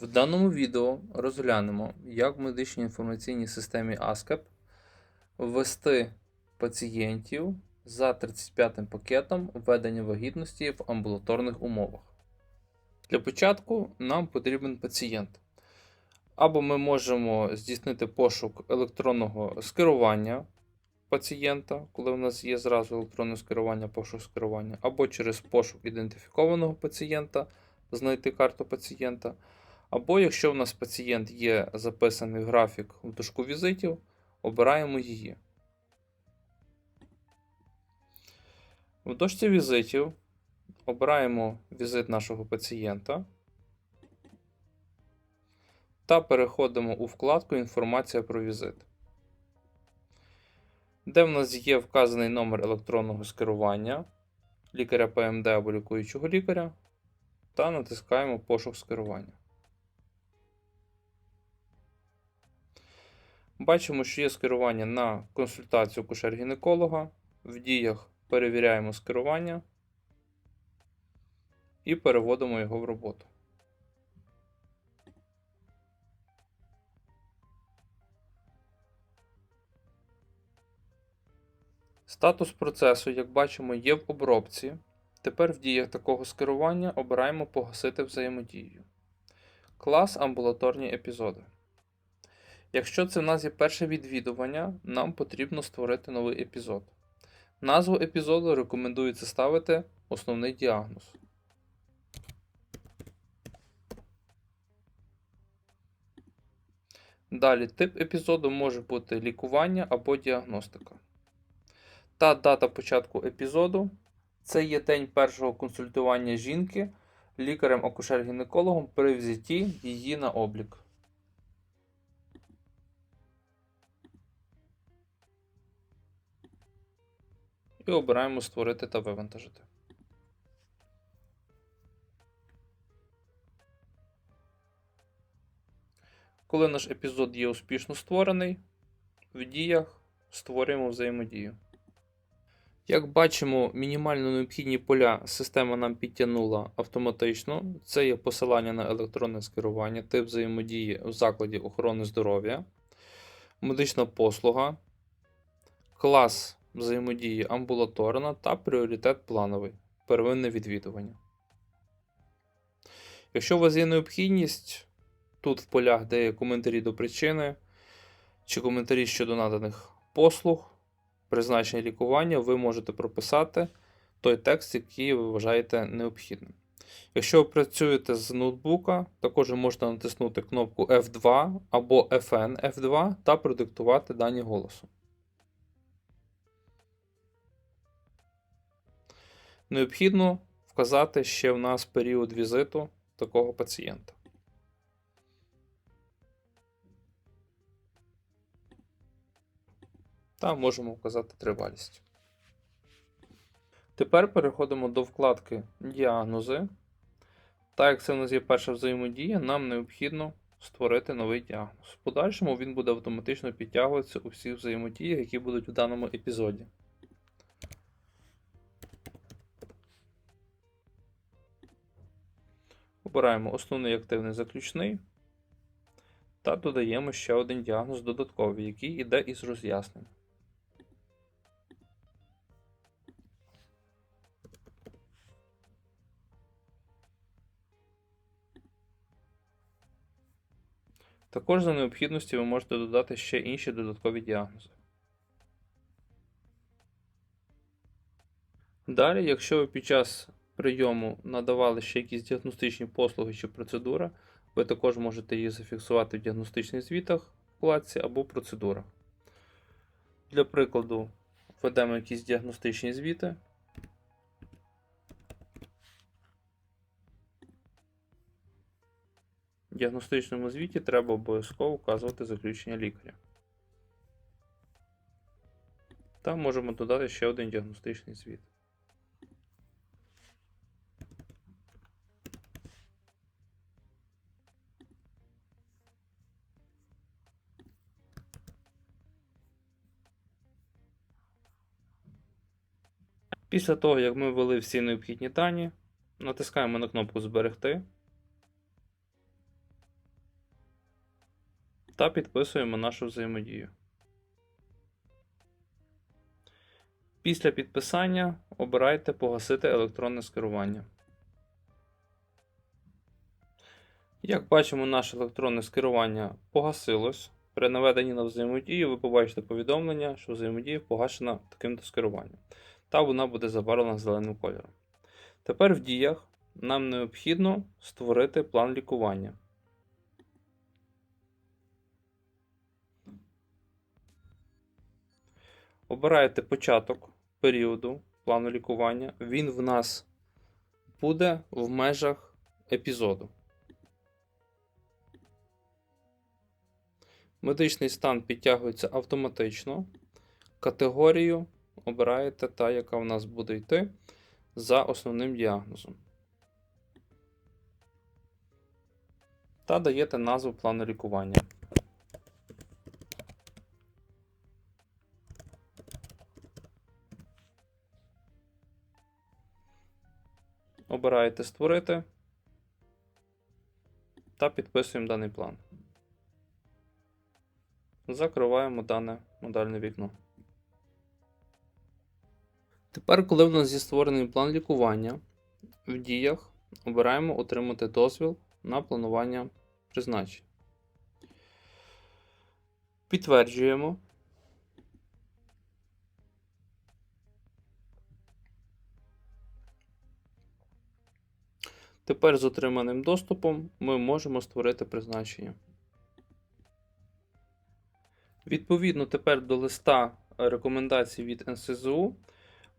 В даному відео розглянемо, як в медичній інформаційній системі ASCAP ввести пацієнтів за 35 пакетом введення вагітності в амбулаторних умовах. Для початку нам потрібен пацієнт. Або ми можемо здійснити пошук електронного скерування пацієнта, коли у нас є зразу електронне скерування, пошук скерування, або через пошук ідентифікованого пацієнта знайти карту пацієнта. Або якщо в нас пацієнт є записаний графік в дошку візитів, обираємо її. В дошці візитів обираємо візит нашого пацієнта та переходимо у вкладку Інформація про візит, де в нас є вказаний номер електронного скерування лікаря ПМД або лікуючого лікаря, та натискаємо Пошук скерування. Бачимо, що є скерування на консультацію кушер-гінеколога. В діях перевіряємо скерування і переводимо його в роботу. Статус процесу, як бачимо, є в обробці. Тепер в діях такого скерування обираємо погасити взаємодію. Клас амбулаторні епізоди. Якщо це в нас є перше відвідування, нам потрібно створити новий епізод. Назву епізоду рекомендується ставити основний діагноз. Далі тип епізоду може бути лікування або діагностика. Та дата початку епізоду це є день першого консультування жінки лікарем-акушер-гінекологом при взятті її на облік. І обираємо Створити та вивантажити. Коли наш епізод є успішно створений, в діях створюємо взаємодію. Як бачимо, мінімально необхідні поля система нам підтягнула автоматично. Це є посилання на електронне скерування, тип взаємодії в закладі охорони здоров'я, медична послуга, клас взаємодії амбулаторна та пріоритет плановий первинне відвідування. Якщо у вас є необхідність, тут в полях, де є коментарі до причини чи коментарі щодо наданих послуг, призначення лікування, ви можете прописати той текст, який ви вважаєте необхідним. Якщо ви працюєте з ноутбука, також можете натиснути кнопку F2 або FN F2 та продиктувати дані голосу. Необхідно вказати ще в нас період візиту такого пацієнта. Та можемо вказати тривалість. Тепер переходимо до вкладки Діагнози. Так як це в нас є перша взаємодія, нам необхідно створити новий діагноз. В подальшому він буде автоматично підтягуватися у всіх взаємодіях, які будуть в даному епізоді. Обираємо основний активний заключний та додаємо ще один діагноз додатковий, який йде із роз'яснень. Також за необхідності ви можете додати ще інші додаткові діагнози. Далі, якщо ви під час прийому надавали ще якісь діагностичні послуги чи процедури, ви також можете їх зафіксувати в діагностичних звітах вкладці або процедурах. Для прикладу, введемо якісь діагностичні звіти. В діагностичному звіті треба обов'язково вказувати заключення лікаря. Та можемо додати ще один діагностичний звіт. Після того, як ми ввели всі необхідні дані, натискаємо на кнопку Зберегти. та підписуємо нашу взаємодію. Після підписання обирайте Погасити електронне скерування. Як бачимо, наше електронне скерування погасилось. При наведенні на взаємодію ви побачите повідомлення, що взаємодія погашена таким-то скеруванням. Та вона буде забарвлена зеленим кольором. Тепер в діях нам необхідно створити план лікування. Обираєте початок періоду плану лікування. Він в нас буде в межах епізоду. Медичний стан підтягується автоматично. Категорію обираєте та, яка в нас буде йти за основним діагнозом. Та даєте назву плану лікування. Обираєте Створити та підписуємо даний план. Закриваємо дане модальне вікно. Тепер, коли в нас зі створений план лікування, в діях обираємо отримати дозвіл на планування призначень. Підтверджуємо. Тепер з отриманим доступом ми можемо створити призначення. Відповідно, тепер до листа рекомендацій від НСЗУ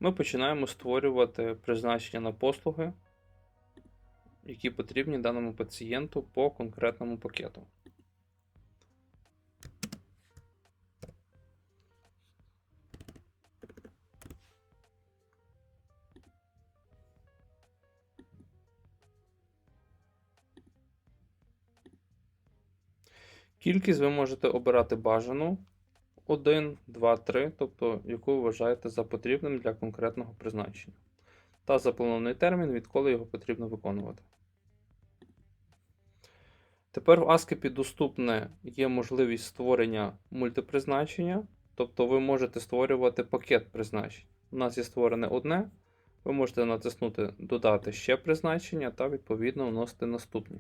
ми починаємо створювати призначення на послуги, які потрібні даному пацієнту по конкретному пакету. Кількість ви можете обирати бажану 1, 2, 3, тобто яку ви вважаєте за потрібним для конкретного призначення. Та запланований термін, відколи його потрібно виконувати. Тепер в ASCII доступне є можливість створення мультипризначення, тобто ви можете створювати пакет призначень. У нас є створене одне, ви можете натиснути Додати ще призначення та відповідно вносити наступні.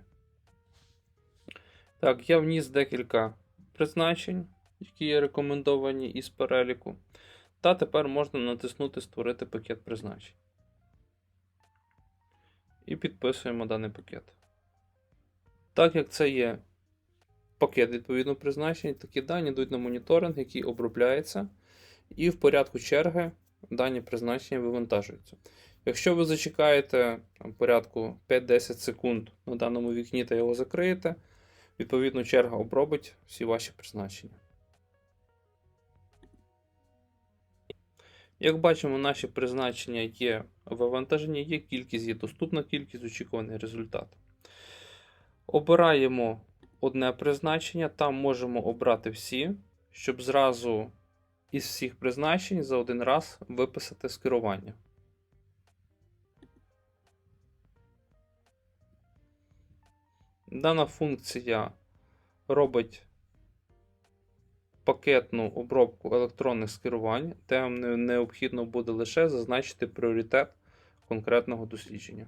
Так, я вніс декілька призначень, які є рекомендовані із переліку. Та тепер можна натиснути Створити пакет призначень. І підписуємо даний пакет. Так як це є пакет відповідно призначень, такі дані йдуть на моніторинг, який обробляється, і в порядку черги дані призначення вивантажуються. Якщо ви зачекаєте там, порядку 5-10 секунд на даному вікні та його закриєте, відповідно черга обробить всі ваші призначення. Як бачимо, наші призначення є вивантажені, є кількість, є доступна кількість, очікуваний результат. Обираємо одне призначення, там можемо обрати всі, щоб зразу із всіх призначень за один раз виписати скерування. Дана функція робить пакетну обробку електронних скерувань, де вам необхідно буде лише зазначити пріоритет конкретного дослідження.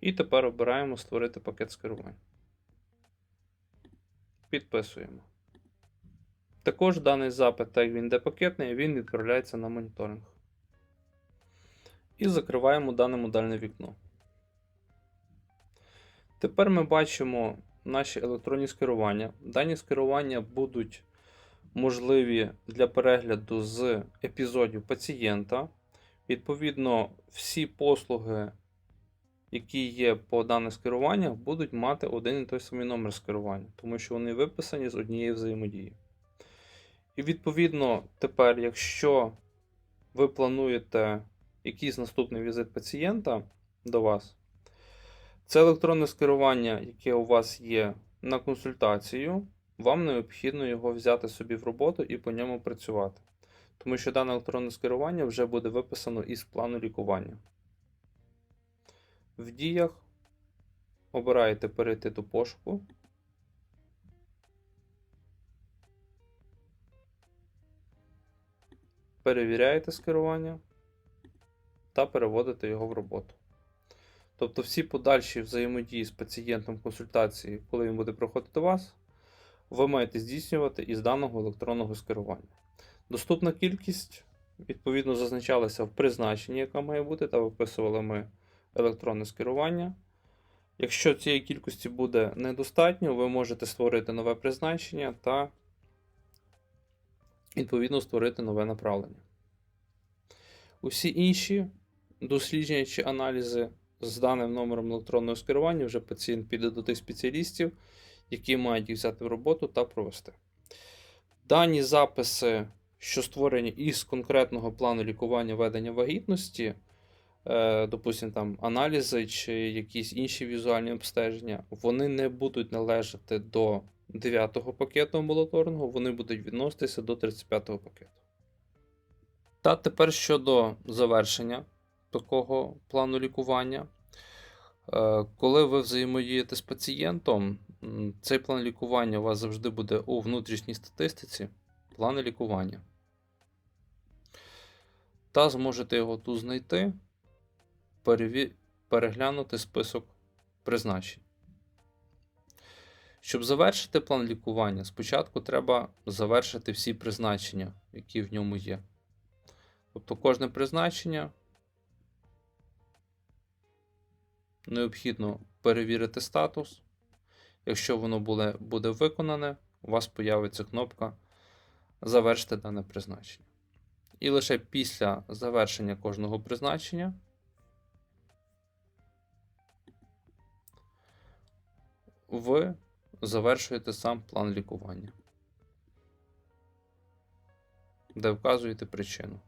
І тепер обираємо Створити пакет скерувань. Підписуємо. Також даний запит, так як він йде пакетний, він відправляється на моніторинг. І закриваємо дане модальне вікно. Тепер ми бачимо наші електронні скерування. Дані скерування будуть можливі для перегляду з епізодів пацієнта. Відповідно, всі послуги, які є по даних скеруваннях, будуть мати один і той самий номер скерування, тому що вони виписані з однієї взаємодії. І відповідно, тепер, якщо ви плануєте якийсь наступний візит пацієнта до вас, це електронне скерування, яке у вас є на консультацію, вам необхідно його взяти собі в роботу і по ньому працювати. тому що дане електронне скерування вже буде виписано із плану лікування. В діях обираєте перейти до пошуку. Перевіряєте скерування та переводите його в роботу. Тобто всі подальші взаємодії з пацієнтом консультації, коли він буде приходити до вас, ви маєте здійснювати із даного електронного скерування. Доступна кількість, відповідно, зазначалася в призначенні, яка має бути, та виписували ми електронне скерування. Якщо цієї кількості буде недостатньо, ви можете створити нове призначення та відповідно створити нове направлення. Усі інші дослідження чи аналізи з даним номером електронного скерування вже пацієнт піде до тих спеціалістів, які мають їх взяти в роботу та провести. Дані записи, що створені із конкретного плану лікування ведення вагітності, е, допустимо, там аналізи чи якісь інші візуальні обстеження, вони не будуть належати до 9 пакету амбулаторного, вони будуть відноситися до 35 пакету. Та тепер щодо завершення такого плану лікування. Е, Коли ви взаємодієте з пацієнтом, цей план лікування у вас завжди буде у внутрішній статистиці плани лікування. Та зможете його тут знайти, переглянути список призначень. Щоб завершити план лікування, спочатку треба завершити всі призначення, які в ньому є. Тобто кожне призначення необхідно перевірити статус. Якщо воно буде, виконане, у вас появиться кнопка Завершити дане призначення. І лише після завершення кожного призначення ви завершуєте сам план лікування, де вказуєте причину.